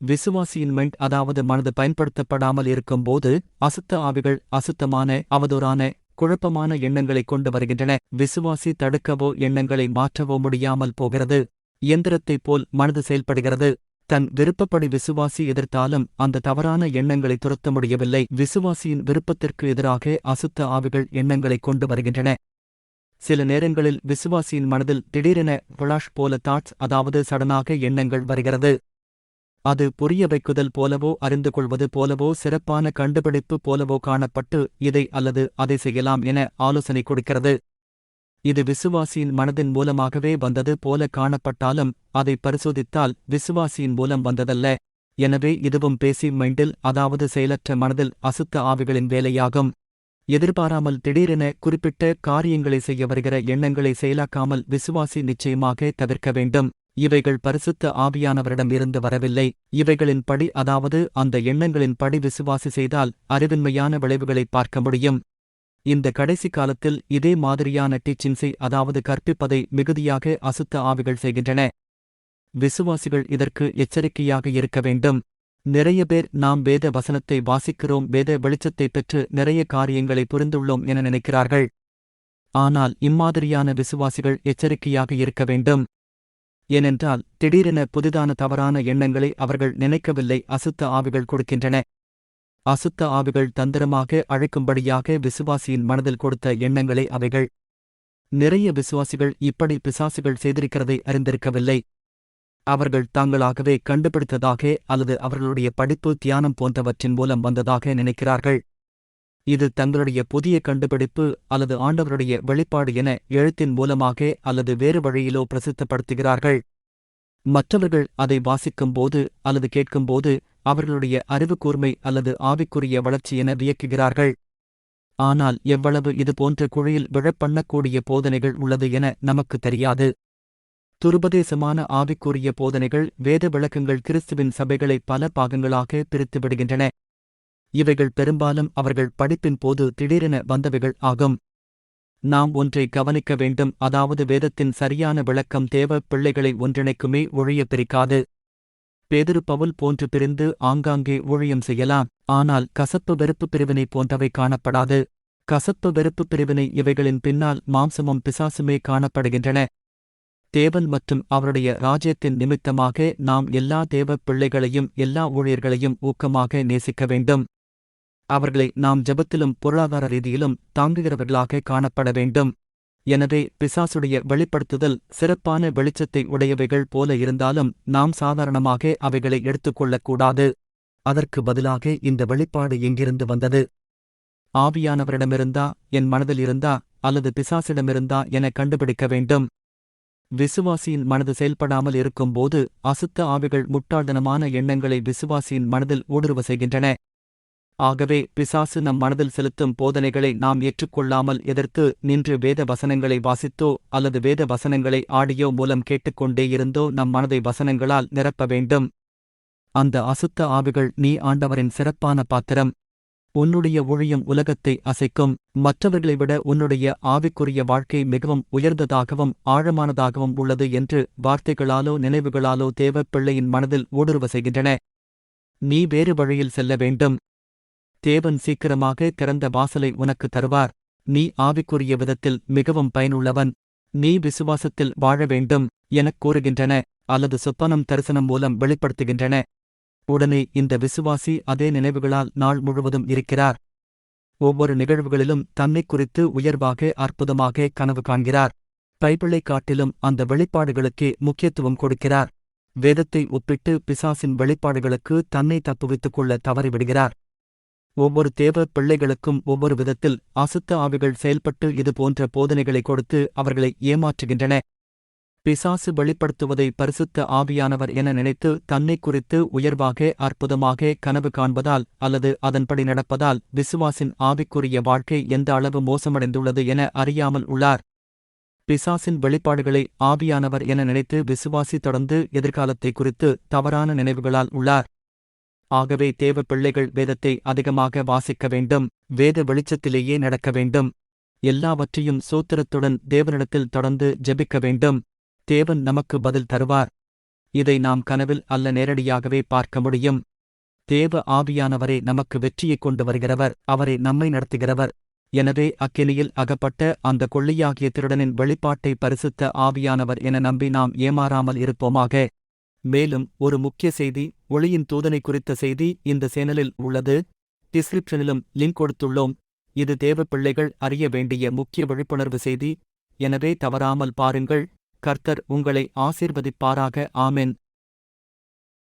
விசுவாசியின் mind அதாவது மனது பயன்படுத்தப்படாமல் இருக்கும்போது அசுத்த ஆவிகள் அசுத்தமான அவதூறான குழப்பமான எண்ணங்களை கொண்டு வருகின்றன. விசுவாசி தடுக்கவோ எண்ணங்களை மாற்றவோ முடியாமல் போகிறது. இயந்திரத்தைப் போல் மனது செயல்படுகிறது. தன் விருப்பப்படி விசுவாசி எதிர்த்தாலும் அந்த தவறான எண்ணங்களை துரத்த முடியவில்லை. விசுவாசியின் விருப்பத்திற்கு எதிராக அசுத்த ஆவிகள் எண்ணங்களை கொண்டு வருகின்றன. சில நேரங்களில் விசுவாசியின் மனதில் திடீரென ஃபிளாஷ் போல தாட்ஸ் அதாவது சடனாக எண்ணங்கள் வருகிறது. அது புரிய வைக்குதல் போலவோ அறிந்து கொள்வது போலவோ சிறப்பான கண்டுபிடிப்பு போலவோ காணப்பட்டு இதை அல்லது அதை செய்யலாம் என ஆலோசனை கொடுக்கிறது. இது விசுவாசியின் மனதின் மூலமாகவே வந்தது போல காணப்பட்டாலும் அதை பரிசோதித்தால் விசுவாசியின் மூலம் வந்ததல்ல. எனவே இதுவும் பேசி மைண்டில் அதாவது செயலற்ற மனதில் அசுத்த ஆவிகளின் வேலையாகும். எதிர்பாராமல் திடீரென குறிப்பிட்ட காரியங்களை செய்ய வருகிற எண்ணங்களை செயலாக்காமல் விசுவாசி நிச்சயமாக தவிர்க்க வேண்டும். இவைகள் பரிசுத்த ஆவியானவரிடம் இருந்து வரவில்லை. இவைகளின் படி அதாவது அந்த எண்ணங்களின் படி விசுவாசி செய்தால் அறிவின்மையான விளைவுகளை பார்க்க முடியும். இந்த கடைசி காலத்தில் இதே மாதிரியான டீச்சிங்ஸை அதாவது கற்பிப்பதை மிகுதியாக அசுத்த ஆவிகள் செய்கின்றன. விசுவாசிகள் இதற்கு எச்சரிக்கையாக இருக்க வேண்டும். நிறைய பேர் நாம் வேத வசனத்தை வாசிக்கிறோம் வேத வெளிச்சத்தை பெற்று நிறைய காரியங்களை புரிந்துள்ளோம் என நினைக்கிறார்கள். ஆனால் இம்மாதிரியான விசுவாசிகள் எச்சரிக்கையாக இருக்க வேண்டும். ஏனென்றால் திடீரென புதிதான தவறான எண்ணங்களை அவர்கள் நினைக்கவில்லை அசுத்த ஆவிகள் கொடுக்கின்றன. அசுத்த ஆவிகள் தந்திரமாக அழைக்கும்படியாக விசுவாசியின் மனதில் கொடுத்த எண்ணங்களே அவைகள் நிறைய விசுவாசிகள் இப்படி பிசாசுகள் செய்திருக்கிறதை அறிந்திருக்கவில்லை. அவர்கள் தாங்களாகவே கண்டுபிடித்ததாக அல்லது அவர்களுடைய படிப்பு தியானம் போன்றவற்றின் மூலம் வந்ததாக நினைக்கிறார்கள். இது தங்களுடைய புதிய கண்டுபிடிப்பு அல்லது ஆண்டவருடைய வெளிப்பாடு என எழுத்தின் மூலமாக அல்லது வேறு வழியிலோ பிரசித்தப்படுத்துகிறார்கள். மற்றவர்கள் அதை வாசிக்கும்போது அல்லது கேட்கும்போது அவர்களுடைய அறிவு கூர்மை அல்லது ஆவிக்குரிய வளர்ச்சி என வியக்குகிறார்கள். ஆனால் எவ்வளவு இது போன்ற குழியில் விழப்பண்ணக்கூடிய போதனைகள் உள்ளது என நமக்கு தெரியாது. துருபதேசமான ஆவிக்குரிய போதனைகள் வேத விளக்கங்கள் கிறிஸ்துவின் சபைகளை பல பாகங்களாக பிரித்துவிடுகின்றன இவைகள் பெரும்பாலும் அவர்கள் படிப்பின் போது திடீரென வந்தவைகள் ஆகும். நாம் ஒன்றை கவனிக்க வேண்டும் அதாவது வேதத்தின் சரியான விளக்கம் தேவ பிள்ளைகளை ஒன்றிணைக்குமே ஒழிய பிரிக்காது. பேதிரு பவுல் போன்று பிரிந்து ஆங்காங்கே ஊழியம் செய்யலாம் ஆனால் கசப்பு வெறுப்பு பிரிவினை போன்றவை காணப்படாது. கசப்பு வெறுப்பு பிரிவினை இவைகளின் பின்னால் மாம்சமும் பிசாசுமே காணப்படுகின்றன. தேவன் மற்றும் அவருடைய ராஜ்யத்தின் நிமித்தமாக நாம் எல்லா தேவ பிள்ளைகளையும் எல்லா ஊழியர்களையும் ஊக்கமாக நேசிக்க வேண்டும். அவர்களை நாம் ஜெபத்திலும் பொருளாதார ரீதியிலும் தாங்குகிறவர்களாக காணப்பட வேண்டும். எனவே பிசாசுடைய வெளிப்படுத்துதல் சிறப்பான வெளிச்சத்தை உடையவைகள் போல இருந்தாலும் நாம் சாதாரணமாக அவைகளை எடுத்துக்கொள்ளக்கூடாது. அதற்கு பதிலாக இந்த வெளிப்பாடு எங்கிருந்து வந்தது? ஆவியானவரிடமிருந்தா என் மனதில் இருந்தா அல்லது பிசாசிடமிருந்தா என கண்டுபிடிக்க வேண்டும். விசுவாசியின் மனது செயல்படாமல் இருக்கும்போது அசுத்த ஆவிகள் முட்டாள்தனமான எண்ணங்களை விசுவாசியின் மனதில் ஊடுருவ செய்கின்றன. ஆகவே பிசாசு நம் மனதில் செலுத்தும் போதனைகளை நாம் ஏற்றுக்கொள்ளாமல் எதிர்த்து நின்று வேத வசனங்களை வாசித்தோ அல்லது வேத வசனங்களை ஆடியோ மூலம் கேட்டுக்கொண்டே இருந்தோ நம் மனதை வசனங்களால் நிரப்ப வேண்டும். அந்த அசுத்த ஆவிகள் நீ ஆண்டவரின் சிறப்பான பாத்திரம். உன்னுடைய ஊழியம் உலகத்தை அசைக்கும். மற்றவர்களை விட உன்னுடைய ஆவிக்குரிய வாழ்க்கை மிகவும் உயர்ந்ததாகவும் ஆழமானதாகவும் உள்ளது என்று வார்த்தைகளாலோ நினைவுகளாலோ தேவப்பிள்ளையின் மனதில் ஊடுருவ செய்கின்றன. நீ வேறு வழியில் செல்ல வேண்டும். தேவன் சீக்கிரமாக திறந்த வாசலை உனக்கு தருவார். நீ ஆவிக்குரிய விதத்தில் மிகவும் பயனுள்ளவன். நீ விசுவாசத்தில் வாழ வேண்டும் எனக் கூறுகின்றன அல்லது சொப்பனம் தரிசனம் மூலம் வெளிப்படுத்துகின்றன. உடனே இந்த விசுவாசி அதே நினைவுகளால் நாள் முழுவதும் இருக்கிறார். ஒவ்வொரு நிகழ்வுகளிலும் தன்னைக் குறித்து உயர்வாக அற்புதமாக கனவு காண்கிறார். பைபிளை காட்டிலும் அந்த வெளிப்பாடுகளுக்கே முக்கியத்துவம் கொடுக்கிறார். வேதத்தை ஒப்பிட்டு பிசாசின் வெளிப்பாடுகளுக்கு தன்னை தப்புவித்துக் கொள்ள தவறிவிடுகிறார். ஒவ்வொரு தேவ பிள்ளைகளுக்கும் ஒவ்வொரு விதத்தில் அசுத்த ஆவிகள் செயல்பட்டு இது போன்ற போதனைகளை கொடுத்து அவர்களை ஏமாற்றுகின்றன. பிசாசு வெளிப்படுத்துவதை பரிசுத்த ஆவியானவர் என நினைத்து தன்னை குறித்து உயர்வாக அற்புதமாக கனவு காண்பதால் அல்லது அதன்படி நடப்பதால் விசுவாசின் ஆவிக்குரிய வாழ்க்கை எந்த அளவு மோசமடைந்துள்ளது என அறியாமல் உள்ளார். பிசாசின் வெளிப்பாடுகளை ஆவியானவர் என நினைத்து விசுவாசி தொடர்ந்து எதிர்காலத்தை குறித்து தவறான நினைவுகளால் உள்ளார். ஆகவே தேவ பிள்ளைகள் வேதத்தை அதிகமாக வாசிக்க வேண்டும் வேத வெளிச்சத்திலேயே நடக்க வேண்டும். எல்லாவற்றையும் சூத்திரத்துடன் தேவனிடத்தில் தொடர்ந்து ஜெபிக்க வேண்டும். தேவன் நமக்கு பதில் தருவார். இதை நாம் கனவில் அல்ல நேரடியாகவே பார்க்க முடியும். தேவ ஆவியானவரே நமக்கு வெற்றியைக் கொண்டு வருகிறவர் அவரை நம்மை நடத்துகிறவர். எனவே அக்கினியில் அகப்பட்ட அந்த கொள்ளையாகிய திருடனின் வெளிப்பாட்டை பரிசுத்த ஆவியானவர் என நம்பி நாம் ஏமாறாமல் இருப்போமாக. மேலும் ஒரு முக்கிய செய்தி ஒளியின் தூதனை குறித்த செய்தி இந்த சேனலில் உள்ளது. டிஸ்கிரிப்ஷனிலும் லிங்க் கொடுத்துள்ளோம். இது தேவ பிள்ளைகள் அறிய வேண்டிய முக்கிய விழிப்புணர்வு செய்தி. எனவே தவறாமல் பாருங்கள். கர்த்தர் உங்களை ஆசீர்வதிப்பாராக. ஆமென்.